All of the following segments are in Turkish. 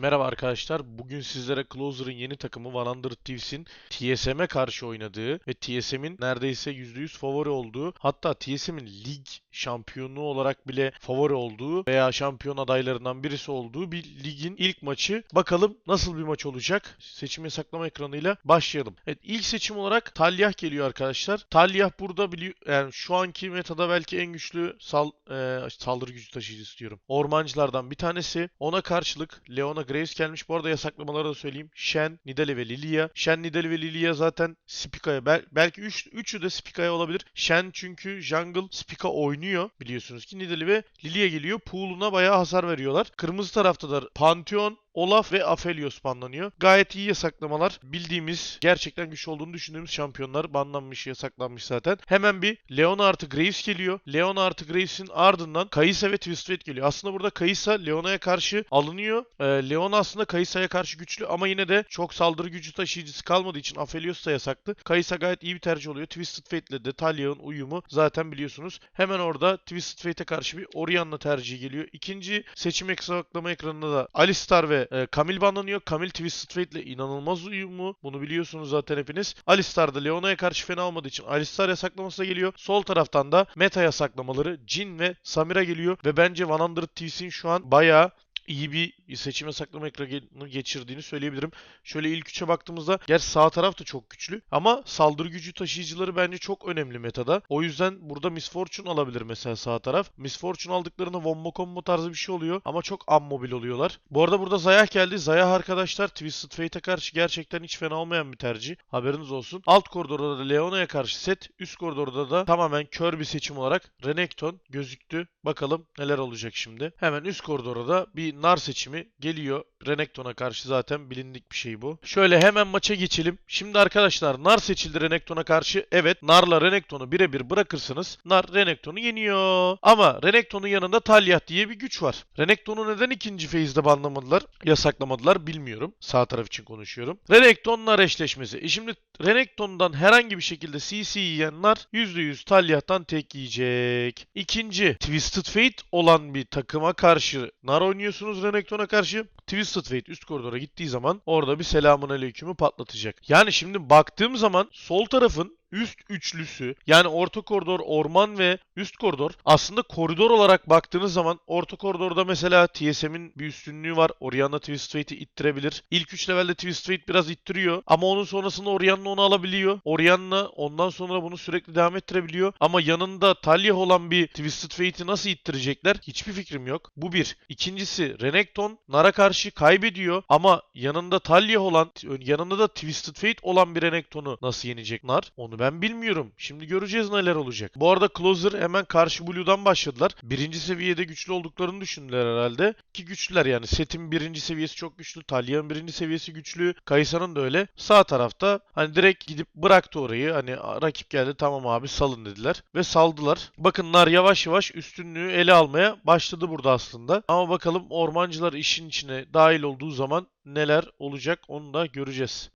Merhaba arkadaşlar. Bugün sizlere Closer'ın yeni takımı 100 Thieves'in TSM'e karşı oynadığı ve TSM'in neredeyse %100 favori olduğu hatta TSM'in lig şampiyonu olarak bile favori olduğu veya şampiyon adaylarından birisi olduğu bir ligin ilk maçı. Bakalım nasıl bir maç olacak? Seçim yasaklama ekranıyla başlayalım. Evet ilk seçim olarak Talyah geliyor arkadaşlar. Talyah burada biliyor yani şu anki metada belki en güçlü sal, e, saldırı gücü taşıyıcısı diyorum. Ormancılardan bir tanesi. Ona karşılık Leona Graves gelmiş. Bu arada yasaklamaları da söyleyeyim. Shen, Nidalee ve Lilia. Shen, Nidalee ve Lilia zaten Spika'ya bel- belki üç, üçü de Spika'ya olabilir. Shen çünkü jungle Spika oynuyor biliyorsunuz ki. Nidalee ve Lilia geliyor. Pool'una bayağı hasar veriyorlar. Kırmızı tarafta da Pantheon, Olaf ve Aphelios banlanıyor. Gayet iyi yasaklamalar. Bildiğimiz, gerçekten güçlü olduğunu düşündüğümüz şampiyonlar banlanmış, yasaklanmış zaten. Hemen bir Leona artı Graves geliyor. Leona artı Graves'in ardından Kaysa ve Twisted geliyor. Aslında burada Kaysa Leona'ya karşı alınıyor. Ee, Leona aslında Kaysa'ya karşı güçlü ama yine de çok saldırı gücü taşıyıcısı kalmadığı için Aphelios da yasaklı. Kaysa gayet iyi bir tercih oluyor. Twisted Fate ile de Talya'nın uyumu zaten biliyorsunuz. Hemen orada Twisted Fate'e karşı bir Orianna tercihi geliyor. İkinci seçim yasaklama ekranında da Alistar ve e, Camille banlanıyor. Camille Twisted Fate ile inanılmaz uyumu. Bunu biliyorsunuz zaten hepiniz. Alistar da Leona'ya karşı fena olmadığı için Alistar yasaklaması geliyor. Sol taraftan da meta yasaklamaları Jin ve Samira geliyor. Ve bence 100 Thieves'in şu an bayağı iyi bir seçim yasaklama ekranı geçirdiğini söyleyebilirim. Şöyle ilk üçe baktığımızda gerçi sağ taraf da çok güçlü ama saldırı gücü taşıyıcıları bence çok önemli metada. O yüzden burada Miss Fortune alabilir mesela sağ taraf. Miss Fortune aldıklarında wombo combo tarzı bir şey oluyor ama çok unmobil oluyorlar. Bu arada burada Zayah geldi. Zayah arkadaşlar Twisted Fate'e karşı gerçekten hiç fena olmayan bir tercih. Haberiniz olsun. Alt koridorda da Leona'ya karşı set. Üst koridorda da tamamen kör bir seçim olarak Renekton gözüktü. Bakalım neler olacak şimdi. Hemen üst koridora da bir nar seçimi geliyor. Renekton'a karşı zaten bilindik bir şey bu. Şöyle hemen maça geçelim. Şimdi arkadaşlar nar seçildi Renekton'a karşı. Evet narla Renekton'u birebir bırakırsınız. Nar Renekton'u yeniyor. Ama Renekton'un yanında Talyah diye bir güç var. Renekton'u neden ikinci phase'de banlamadılar, yasaklamadılar bilmiyorum. Sağ taraf için konuşuyorum. Renekton nar eşleşmesi. E şimdi Renekton'dan herhangi bir şekilde CC yiyen nar %100 Talyah'tan tek yiyecek. İkinci Twisted Fate olan bir takıma karşı nar oynuyorsunuz Renekton'a karşı. Twisted Fate üst koridora gittiği zaman orada bir selamun aleykümü patlatacak. Yani şimdi baktığım zaman sol tarafın üst üçlüsü yani orta koridor, orman ve üst koridor aslında koridor olarak baktığınız zaman orta koridorda mesela TSM'in bir üstünlüğü var. Orianna Twisted Fate'i ittirebilir. İlk 3 levelde Twisted Fate biraz ittiriyor ama onun sonrasında Orianna onu alabiliyor. Orianna ondan sonra bunu sürekli devam ettirebiliyor. Ama yanında Talyah olan bir Twisted Fate'i nasıl ittirecekler? Hiçbir fikrim yok. Bu bir. İkincisi Renekton Nara karşı kaybediyor ama yanında Talyah olan yanında da Twisted Fate olan bir Renekton'u nasıl yenecek Nar? Onu ben bilmiyorum. Şimdi göreceğiz neler olacak. Bu arada Closer hemen karşı Blue'dan başladılar. Birinci seviyede güçlü olduklarını düşündüler herhalde. Ki güçlüler yani. Set'in birinci seviyesi çok güçlü. Talya'nın birinci seviyesi güçlü. Kayısa'nın da öyle. Sağ tarafta hani direkt gidip bıraktı orayı. Hani rakip geldi tamam abi salın dediler. Ve saldılar. Bakın Nar yavaş yavaş üstünlüğü ele almaya başladı burada aslında. Ama bakalım ormancılar işin içine dahil olduğu zaman neler olacak onu da göreceğiz.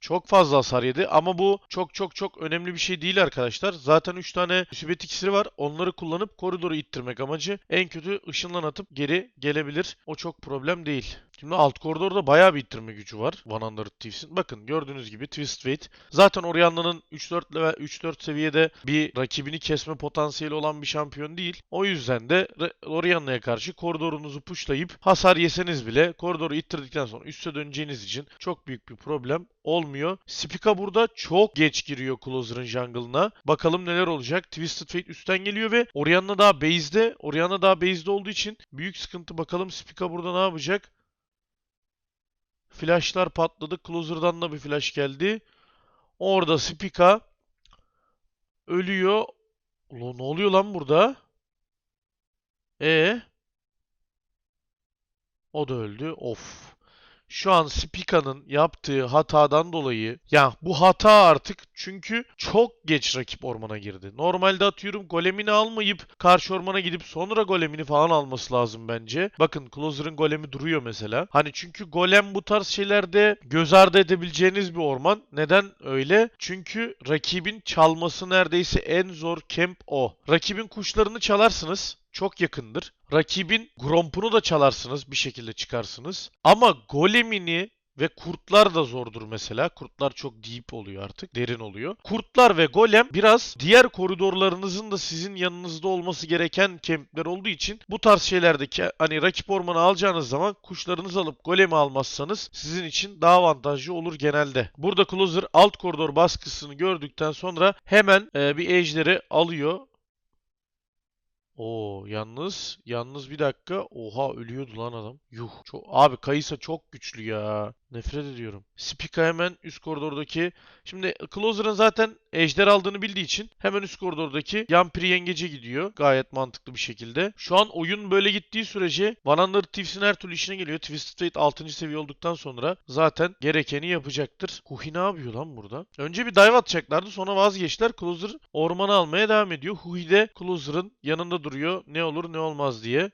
Çok fazla hasar yedi ama bu çok çok çok önemli bir şey değil arkadaşlar. Zaten 3 tane müsibet iksiri var. Onları kullanıp koridoru ittirmek amacı. En kötü ışınlan atıp geri gelebilir. O çok problem değil. Şimdi alt koridorda bayağı bir ittirme gücü var. 100 Thieves'in. Bakın gördüğünüz gibi Twist Fate. Zaten Orianna'nın 3-4 level 3-4 seviyede bir rakibini kesme potansiyeli olan bir şampiyon değil. O yüzden de Orianna'ya karşı koridorunuzu pushlayıp hasar yeseniz bile koridoru ittirdikten sonra üste döneceğiniz için çok büyük bir problem olmuyor. Spica burada çok geç giriyor Closer'ın jungle'ına. Bakalım neler olacak. Twisted Fate üstten geliyor ve Orianna daha base'de. Orianna daha base'de olduğu için büyük sıkıntı. Bakalım Spica burada ne yapacak? Flashlar patladı. Closer'dan da bir flash geldi. Orada Spica ölüyor. Ulan ne oluyor lan burada? E O da öldü. Of. Şu an Spica'nın yaptığı hatadan dolayı ya bu hata artık çünkü çok geç rakip ormana girdi. Normalde atıyorum golemini almayıp karşı ormana gidip sonra golemini falan alması lazım bence. Bakın Closer'ın golemi duruyor mesela. Hani çünkü golem bu tarz şeylerde göz ardı edebileceğiniz bir orman. Neden öyle? Çünkü rakibin çalması neredeyse en zor camp o. Rakibin kuşlarını çalarsınız. Çok yakındır. Rakibin Gromp'unu da çalarsınız bir şekilde çıkarsınız. Ama Golem'ini ve kurtlar da zordur mesela. Kurtlar çok deep oluyor artık. Derin oluyor. Kurtlar ve golem biraz diğer koridorlarınızın da sizin yanınızda olması gereken kempler olduğu için bu tarz şeylerdeki hani rakip ormanı alacağınız zaman kuşlarınızı alıp golemi almazsanız sizin için daha avantajlı olur genelde. Burada Closer alt koridor baskısını gördükten sonra hemen e, bir ejderi alıyor. Oo yalnız yalnız bir dakika. Oha ölüyordu lan adam. Yuh. Çok, abi Kayısa çok güçlü ya. Nefret ediyorum. Spica hemen üst koridordaki. Şimdi Closer'ın zaten ejder aldığını bildiği için hemen üst koridordaki Yampiri yengece gidiyor. Gayet mantıklı bir şekilde. Şu an oyun böyle gittiği sürece Van Under Thieves'in her türlü işine geliyor. Twisted Fate 6. seviye olduktan sonra zaten gerekeni yapacaktır. Huhi ne yapıyor lan burada? Önce bir dive atacaklardı sonra vazgeçtiler. Closer ormanı almaya devam ediyor. Huhi de Closer'ın yanında duruyor. Ne olur ne olmaz diye.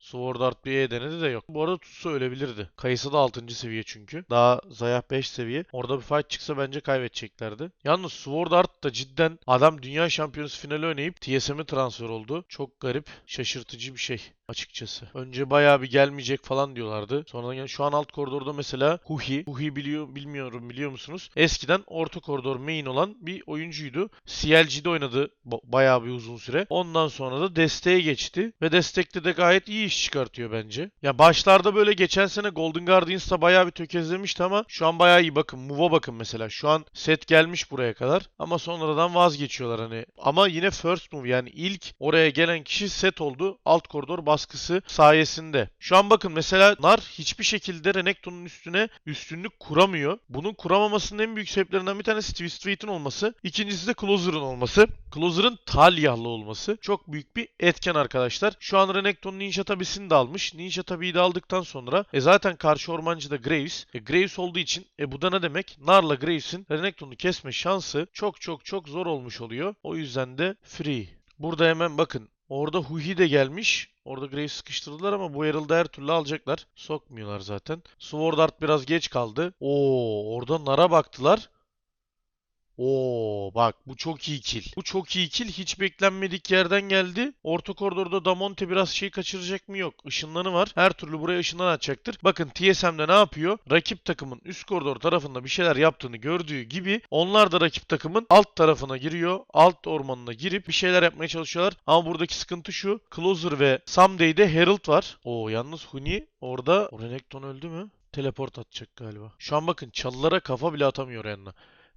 Sword Art bir E denedi de yok. Bu arada tutsa ölebilirdi. Kayısı da 6. seviye çünkü. Daha Zayah 5 seviye. Orada bir fight çıksa bence kaybedeceklerdi. Yalnız Sword Art da cidden adam dünya şampiyonası finali oynayıp TSM'e transfer oldu. Çok garip, şaşırtıcı bir şey açıkçası. Önce bayağı bir gelmeyecek falan diyorlardı. Sonra yani şu an alt koridorda mesela Huhi. Huhi biliyor bilmiyorum biliyor musunuz? Eskiden orta koridor main olan bir oyuncuydu. CLG'de oynadı ba- bayağı bir uzun süre. Ondan sonra da desteğe geçti ve destekte de gayet iyi iş çıkartıyor bence. Ya başlarda böyle geçen sene Golden Guardians'ta bayağı bir tökezlemişti ama şu an bayağı iyi. Bakın Move'a bakın mesela. Şu an set gelmiş buraya kadar ama sonradan vazgeçiyorlar hani. Ama yine first move yani ilk oraya gelen kişi set oldu. Alt koridor baskısı sayesinde. Şu an bakın mesela Nar hiçbir şekilde Renekton'un üstüne üstünlük kuramıyor. Bunun kuramamasının en büyük sebeplerinden bir tanesi Twist Fate'in olması. İkincisi de Closer'ın olması. Closer'ın Talyahlı olması çok büyük bir etken arkadaşlar. Şu an Renekton Ninja Tabi'sini de almış. Ninja Tabi'yi de aldıktan sonra e zaten karşı ormancı da Graves. E Graves olduğu için e bu da ne demek? Nar'la Graves'in Renekton'u kesme şansı çok çok çok zor olmuş oluyor. O yüzden de free. Burada hemen bakın Orada Huhi de gelmiş. Orada Graves sıkıştırdılar ama bu Herald'ı her türlü alacaklar. Sokmuyorlar zaten. Sword Art biraz geç kaldı. Oo, orada Nara baktılar. Oo bak bu çok iyi kill. Bu çok iyi kill. Hiç beklenmedik yerden geldi. Orta koridorda Damonte biraz şey kaçıracak mı yok. Işınlanı var. Her türlü buraya ışınlan atacaktır. Bakın TSM'de ne yapıyor? Rakip takımın üst koridor tarafında bir şeyler yaptığını gördüğü gibi onlar da rakip takımın alt tarafına giriyor. Alt ormanına girip bir şeyler yapmaya çalışıyorlar. Ama buradaki sıkıntı şu. Closer ve Somedy'de Herald var. Oo yalnız Huni orada Renekton öldü mü? Teleport atacak galiba. Şu an bakın çalılara kafa bile atamıyor yanına.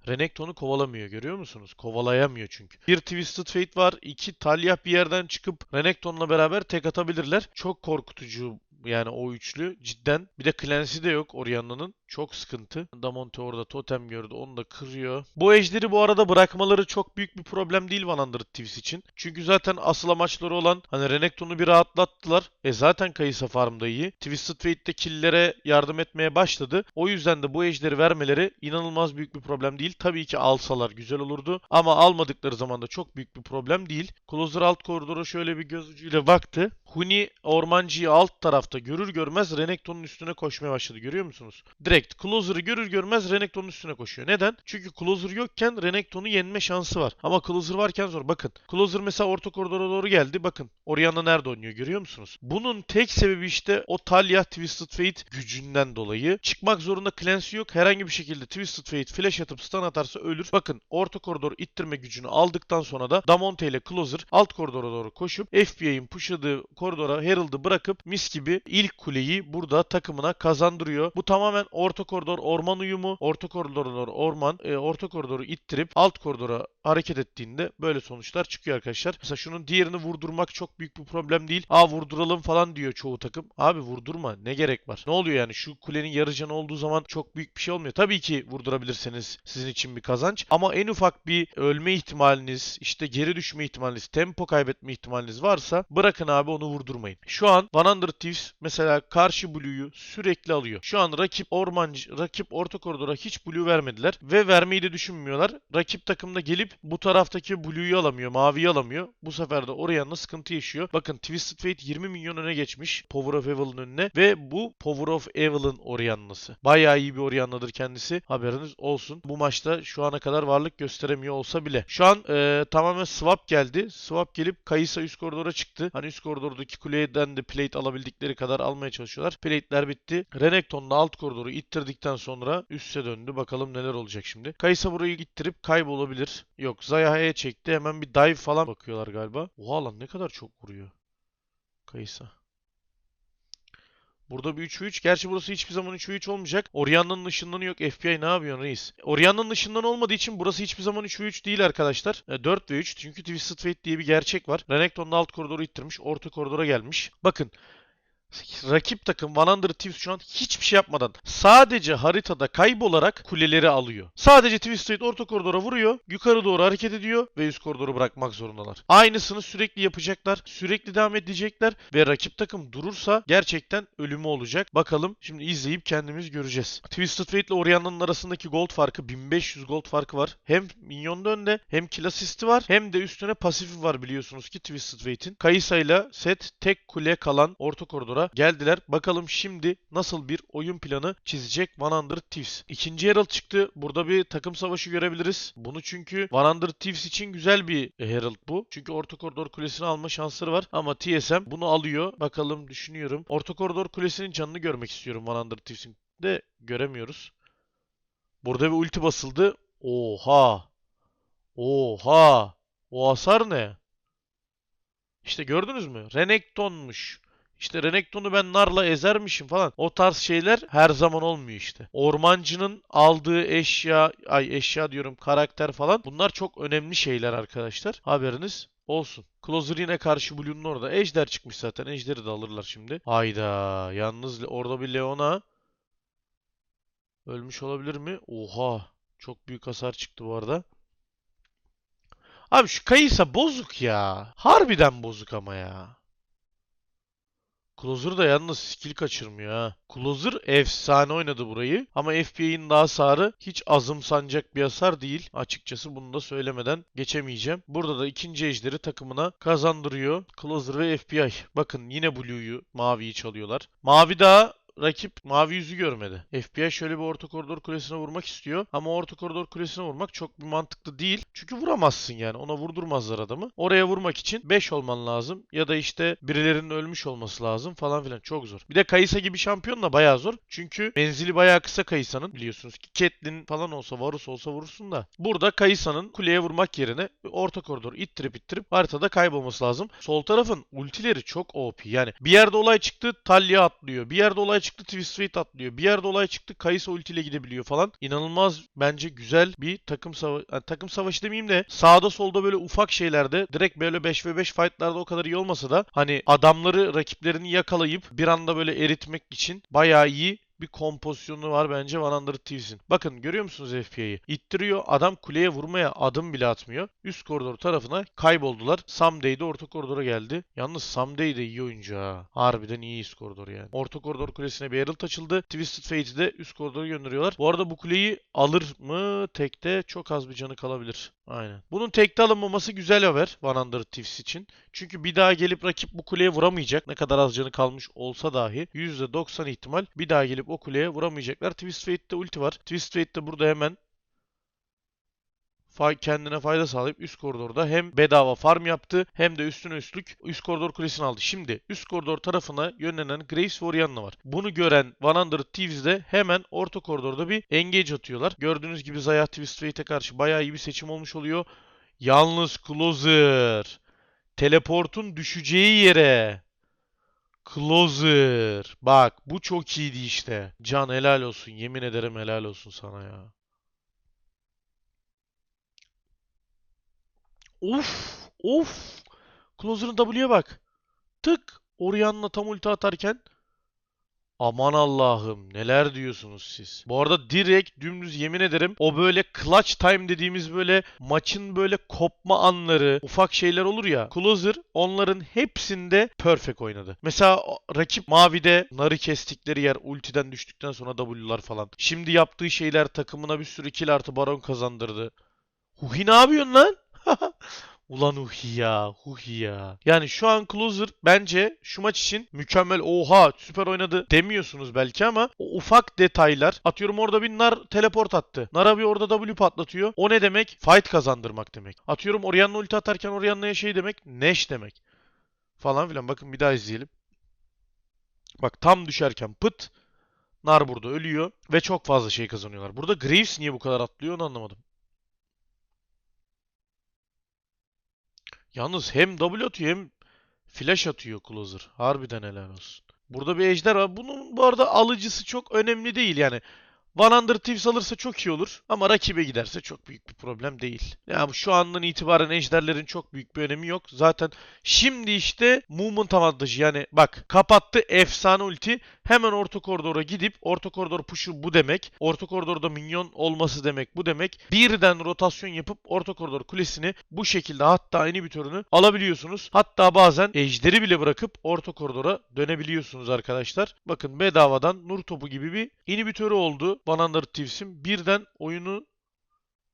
Renekton'u kovalamıyor görüyor musunuz? Kovalayamıyor çünkü. Bir Twisted Fate var. iki Talyah bir yerden çıkıp Renekton'la beraber tek atabilirler. Çok korkutucu yani o üçlü cidden. Bir de Clancy de yok Orianna'nın. Çok sıkıntı. Damonte orada totem gördü. Onu da kırıyor. Bu ejderi bu arada bırakmaları çok büyük bir problem değil Van Under Thieves için. Çünkü zaten asıl amaçları olan hani Renekton'u bir rahatlattılar. E zaten Kayısa farmda iyi. Twisted Fate'de killere yardım etmeye başladı. O yüzden de bu ejderi vermeleri inanılmaz büyük bir problem değil. Tabii ki alsalar güzel olurdu. Ama almadıkları zaman da çok büyük bir problem değil. Closer alt koridora şöyle bir göz ucuyla baktı. Huni ormancıyı alt tarafta görür görmez Renekton'un üstüne koşmaya başladı. Görüyor musunuz? Direkt Closer'ı görür görmez Renekton'un üstüne koşuyor. Neden? Çünkü Closer yokken Renekton'u yenme şansı var. Ama Closer varken zor. Bakın. Closer mesela orta koridora doğru geldi. Bakın. Orianna nerede oynuyor görüyor musunuz? Bunun tek sebebi işte o Talia Twisted Fate gücünden dolayı. Çıkmak zorunda Clancy yok. Herhangi bir şekilde Twisted Fate flash atıp stun atarsa ölür. Bakın orta koridor ittirme gücünü aldıktan sonra da Damonte ile Closer alt koridora doğru koşup FBI'nin pushladığı koridora Herald'ı bırakıp mis gibi ilk kuleyi burada takımına kazandırıyor. Bu tamamen orta koridor orman uyumu. Orta koridor orman e, orta koridoru ittirip alt koridora hareket ettiğinde böyle sonuçlar çıkıyor arkadaşlar. Mesela şunun diğerini vurdurmak çok büyük bir problem değil. Aa vurduralım falan diyor çoğu takım. Abi vurdurma ne gerek var? Ne oluyor yani şu kulenin yarı canı olduğu zaman çok büyük bir şey olmuyor. Tabii ki vurdurabilirseniz sizin için bir kazanç. Ama en ufak bir ölme ihtimaliniz, işte geri düşme ihtimaliniz, tempo kaybetme ihtimaliniz varsa bırakın abi onu vurdurmayın. Şu an Van Under Thieves mesela karşı Blue'yu sürekli alıyor. Şu an rakip ormancı, rakip orta koridora hiç Blue vermediler ve vermeyi de düşünmüyorlar. Rakip takımda gelip bu taraftaki Blue'yu alamıyor, maviyi alamıyor. Bu sefer de Orianna sıkıntı yaşıyor. Bakın Twisted Fate 20 milyon öne geçmiş Power of Evil'ın önüne ve bu Power of Evil'ın Orianna'sı. Bayağı iyi bir Orianna'dır kendisi. Haberiniz olsun. Bu maçta şu ana kadar varlık gösteremiyor olsa bile. Şu an e, tamamen swap geldi. Swap gelip Kayısa üst koridora çıktı. Hani üst koridordaki kuleden de plate alabildikleri kadar almaya çalışıyorlar. Plate'ler bitti. Renekton da alt koridoru ittirdikten sonra üste döndü. Bakalım neler olacak şimdi. Kayısa burayı ittirip kaybolabilir. Yok Zayaha'ya çekti. Hemen bir dive falan bakıyorlar galiba. Oha lan ne kadar çok vuruyor. Kayısa. Burada bir 3 3. Gerçi burası hiçbir zaman 3 3 olmayacak. Orianna'nın ışınlanı yok. FBI ne yapıyorsun reis? Orianna'nın ışınlanı olmadığı için burası hiçbir zaman 3 3 değil arkadaşlar. E, 4 ve 3. Çünkü Twisted Fate diye bir gerçek var. Renekton alt koridoru ittirmiş. Orta koridora gelmiş. Bakın rakip takım 100 Thieves şu an hiçbir şey yapmadan sadece haritada kaybolarak kuleleri alıyor. Sadece Twisted orta koridora vuruyor, yukarı doğru hareket ediyor ve üst koridoru bırakmak zorundalar. Aynısını sürekli yapacaklar, sürekli devam edecekler ve rakip takım durursa gerçekten ölümü olacak. Bakalım şimdi izleyip kendimiz göreceğiz. Twisted Fate ile Orianna'nın arasındaki gold farkı 1500 gold farkı var. Hem minyonda önde hem kill asisti var hem de üstüne pasifi var biliyorsunuz ki Twisted Fate'in. Kayısa ile set tek kule kalan orta koridora geldiler. Bakalım şimdi nasıl bir oyun planı çizecek 100 Thieves. İkinci Herald çıktı. Burada bir takım savaşı görebiliriz. Bunu çünkü 100 Thieves için güzel bir Herald bu. Çünkü orta koridor kulesini alma şansları var. Ama TSM bunu alıyor. Bakalım düşünüyorum. Orta koridor kulesinin canını görmek istiyorum 100 Thieves'in de göremiyoruz. Burada bir ulti basıldı. Oha. Oha. O hasar ne? İşte gördünüz mü? Renekton'muş. İşte Renekton'u ben narla ezermişim falan. O tarz şeyler her zaman olmuyor işte. Ormancının aldığı eşya, ay eşya diyorum karakter falan. Bunlar çok önemli şeyler arkadaşlar. Haberiniz olsun. Closer karşı Blue'nun orada. Ejder çıkmış zaten. Ejder'i de alırlar şimdi. Hayda. Yalnız orada bir Leona ölmüş olabilir mi? Oha. Çok büyük hasar çıktı bu arada. Abi şu Kayısa bozuk ya. Harbiden bozuk ama ya. Closer da yalnız skill kaçırmıyor ha. Closer efsane oynadı burayı. Ama FBA'in daha hasarı hiç azımsanacak bir hasar değil. Açıkçası bunu da söylemeden geçemeyeceğim. Burada da ikinci ejderi takımına kazandırıyor. Closer ve FBI. Bakın yine Blue'yu, maviyi çalıyorlar. Mavi daha rakip mavi yüzü görmedi. FBI şöyle bir orta koridor kulesine vurmak istiyor. Ama orta koridor kulesine vurmak çok bir mantıklı değil. Çünkü vuramazsın yani. Ona vurdurmazlar adamı. Oraya vurmak için 5 olman lazım. Ya da işte birilerinin ölmüş olması lazım falan filan. Çok zor. Bir de Kayısa gibi şampiyon da bayağı zor. Çünkü menzili bayağı kısa Kayısa'nın. Biliyorsunuz ki Catelyn falan olsa Varus olsa vurursun da. Burada Kayısa'nın kuleye vurmak yerine orta koridor ittirip ittirip haritada kaybolması lazım. Sol tarafın ultileri çok OP. Yani bir yerde olay çıktı Talia atlıyor. Bir yerde olay çıktı Twist Fate atlıyor. Bir yerde olay çıktı Kayısa ultiyle gidebiliyor falan. İnanılmaz bence güzel bir takım savaşı. Yani takım savaşı demeyeyim de sağda solda böyle ufak şeylerde direkt böyle 5 ve 5 fightlarda o kadar iyi olmasa da hani adamları rakiplerini yakalayıp bir anda böyle eritmek için bayağı iyi bir kompozisyonu var bence 100 Thieves'in. Bakın görüyor musunuz FPA'yı? İttiriyor. Adam kuleye vurmaya adım bile atmıyor. Üst koridor tarafına kayboldular. Someday de orta koridora geldi. Yalnız Someday de iyi oyuncu ha. Harbiden iyi üst koridor yani. Orta koridor kulesine bir Herald açıldı. Twisted Fate'i de üst koridora gönderiyorlar. Bu arada bu kuleyi alır mı? Tekte çok az bir canı kalabilir. Aynen. Bunun tekte alınmaması güzel haber 100 Thieves için. Çünkü bir daha gelip rakip bu kuleye vuramayacak. Ne kadar az canı kalmış olsa dahi %90 ihtimal bir daha gelip o kuleye vuramayacaklar. Twist Fate'de ulti var. Twist Fate de burada hemen kendine fayda sağlayıp üst koridorda hem bedava farm yaptı hem de üstüne üstlük üst koridor kulesini aldı. Şimdi üst koridor tarafına yönlenen Graves ve Orianna var. Bunu gören 100 Thieves de hemen orta koridorda bir engage atıyorlar. Gördüğünüz gibi Zaya Twist Fate'e karşı bayağı iyi bir seçim olmuş oluyor. Yalnız Closer teleportun düşeceği yere Closer. Bak bu çok iyiydi işte. Can helal olsun. Yemin ederim helal olsun sana ya. Of! Of! Closer'ın W'ye bak. Tık! Orianna tam ulti atarken Aman Allah'ım neler diyorsunuz siz? Bu arada direkt dümdüz yemin ederim o böyle clutch time dediğimiz böyle maçın böyle kopma anları ufak şeyler olur ya. Closer onların hepsinde perfect oynadı. Mesela rakip mavide narı kestikleri yer ultiden düştükten sonra W'lar falan. Şimdi yaptığı şeyler takımına bir sürü kill artı baron kazandırdı. Huhi ne yapıyorsun lan? Ulan Huhi ya, Huhi ya. Yani şu an Closer bence şu maç için mükemmel. Oha süper oynadı demiyorsunuz belki ama o ufak detaylar. Atıyorum orada bir Nar teleport attı. Nara bir orada W patlatıyor. O ne demek? Fight kazandırmak demek. Atıyorum Orianna ulti atarken Orianna'ya şey demek. Neş demek. Falan filan. Bakın bir daha izleyelim. Bak tam düşerken pıt. Nar burada ölüyor ve çok fazla şey kazanıyorlar. Burada Graves niye bu kadar atlıyor onu anlamadım. Yalnız hem W atıyor hem flash atıyor Closer. Harbiden helal olsun. Burada bir ejder var. Bunun bu arada alıcısı çok önemli değil yani. 100 Thieves alırsa çok iyi olur ama rakibe giderse çok büyük bir problem değil. Yani şu andan itibaren ejderlerin çok büyük bir önemi yok. Zaten şimdi işte movement avantajı yani bak kapattı efsane ulti hemen orta koridora gidip orta koridor push'u bu demek. Orta koridorda minyon olması demek bu demek. Birden rotasyon yapıp orta koridor kulesini bu şekilde hatta inhibitörünü alabiliyorsunuz. Hatta bazen ejderi bile bırakıp orta koridora dönebiliyorsunuz arkadaşlar. Bakın bedavadan nur topu gibi bir inhibitörü oldu. 100 Thieves'in birden oyunu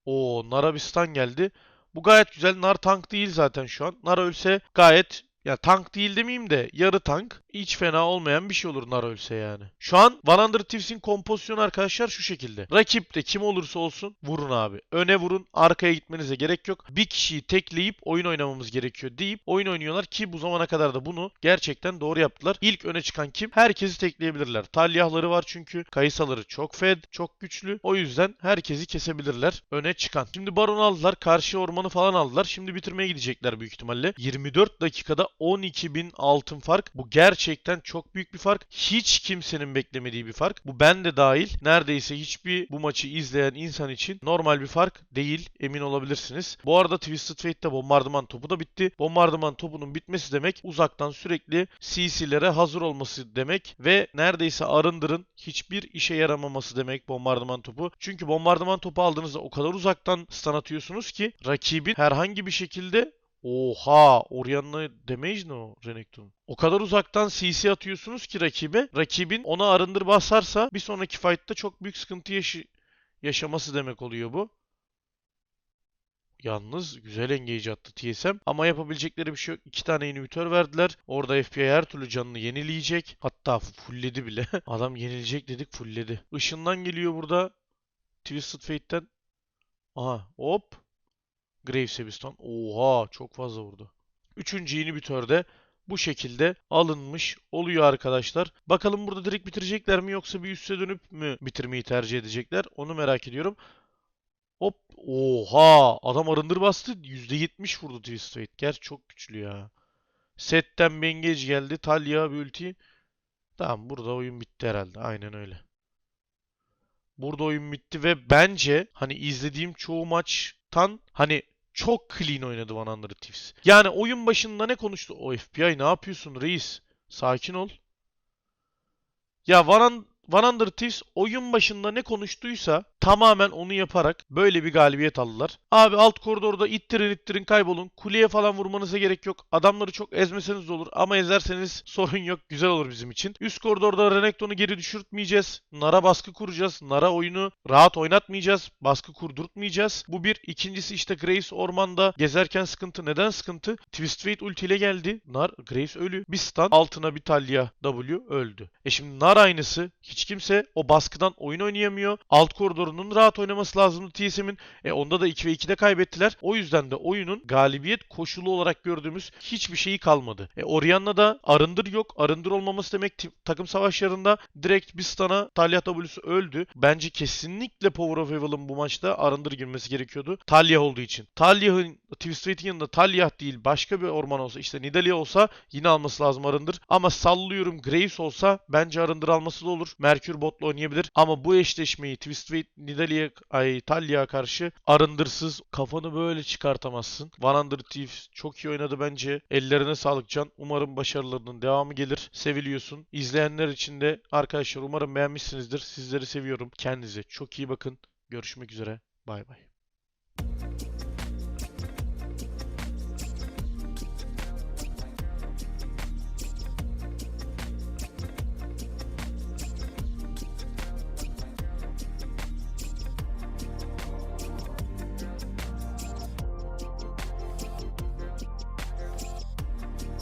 o Narabistan geldi. Bu gayet güzel. Nar tank değil zaten şu an. Nar ölse gayet ya tank değil demeyeyim de yarı tank. Hiç fena olmayan bir şey olur Nar ölse yani. Şu an 100 Thieves'in kompozisyonu arkadaşlar şu şekilde. Rakip de kim olursa olsun vurun abi. Öne vurun. Arkaya gitmenize gerek yok. Bir kişiyi tekleyip oyun oynamamız gerekiyor deyip oyun oynuyorlar ki bu zamana kadar da bunu gerçekten doğru yaptılar. İlk öne çıkan kim? Herkesi tekleyebilirler. Talyahları var çünkü. Kayısaları çok fed, çok güçlü. O yüzden herkesi kesebilirler. Öne çıkan. Şimdi Baron aldılar. Karşı ormanı falan aldılar. Şimdi bitirmeye gidecekler büyük ihtimalle. 24 dakikada 12.000 altın fark. Bu gerçekten çok büyük bir fark. Hiç kimsenin beklemediği bir fark. Bu ben de dahil. Neredeyse hiçbir bu maçı izleyen insan için normal bir fark değil. Emin olabilirsiniz. Bu arada Twisted Fate'de bombardıman topu da bitti. Bombardıman topunun bitmesi demek uzaktan sürekli CC'lere hazır olması demek ve neredeyse arındırın hiçbir işe yaramaması demek bombardıman topu. Çünkü bombardıman topu aldığınızda o kadar uzaktan stun atıyorsunuz ki rakibin herhangi bir şekilde Oha! Orianna damage ne o Renekton? O kadar uzaktan CC atıyorsunuz ki rakibe. Rakibin ona arındır basarsa bir sonraki fight'ta çok büyük sıkıntı yaşı yaşaması demek oluyor bu. Yalnız güzel engage attı TSM. Ama yapabilecekleri bir şey yok. İki tane inhibitör verdiler. Orada FBI her türlü canını yenileyecek. Hatta fullledi bile. Adam yenilecek dedik fullledi. Işından geliyor burada. Twisted Fate'ten. Aha hop. Graves'e bir stun. Oha çok fazla vurdu. Üçüncü inhibitörde bu şekilde alınmış oluyor arkadaşlar. Bakalım burada direkt bitirecekler mi yoksa bir üste dönüp mü bitirmeyi tercih edecekler? Onu merak ediyorum. Hop. Oha. Adam arındır bastı. %70 vurdu Twisted Fate. Gerçi çok güçlü ya. Setten bir engage geldi. Talia bir ulti. Tamam burada oyun bitti herhalde. Aynen öyle. Burada oyun bitti ve bence hani izlediğim çoğu maçtan hani çok clean oynadı 100 Thieves. Yani oyun başında ne konuştu? O FBI ne yapıyorsun reis? Sakin ol. Ya 100 Thieves oyun başında ne konuştuysa tamamen onu yaparak böyle bir galibiyet aldılar. Abi alt koridorda ittirin ittirin kaybolun. Kuleye falan vurmanıza gerek yok. Adamları çok ezmeseniz de olur ama ezerseniz sorun yok. Güzel olur bizim için. Üst koridorda Renekton'u geri düşürtmeyeceğiz. Nara baskı kuracağız. Nara oyunu rahat oynatmayacağız. Baskı kurdurtmayacağız. Bu bir. İkincisi işte Grace ormanda gezerken sıkıntı. Neden sıkıntı? Twist Fate ultiyle geldi. Nar, Grace ölü. Bir stun altına bir Talia W öldü. E şimdi Nar aynısı. Hiç kimse o baskıdan oyun oynayamıyor. Alt koridor Orun'un rahat oynaması lazımdı TSM'in. E onda da 2 ve 2'de kaybettiler. O yüzden de oyunun galibiyet koşulu olarak gördüğümüz hiçbir şeyi kalmadı. E Orianna'da arındır yok. Arındır olmaması demek takım savaşlarında direkt bir stana Talia W'su öldü. Bence kesinlikle Power of Evil'ın bu maçta arındır girmesi gerekiyordu. Talia olduğu için. Talia'nın Twisted yanında Talia değil başka bir orman olsa işte Nidalee olsa yine alması lazım arındır. Ama sallıyorum Graves olsa bence arındır alması da olur. Merkür botla oynayabilir. Ama bu eşleşmeyi Twisted Nidalee'ye ay Talya'ya karşı arındırsız kafanı böyle çıkartamazsın. 100 Thieves çok iyi oynadı bence. Ellerine sağlık Can. Umarım başarılarının devamı gelir. Seviliyorsun. İzleyenler için de arkadaşlar umarım beğenmişsinizdir. Sizleri seviyorum. Kendinize çok iyi bakın. Görüşmek üzere. Bay bay.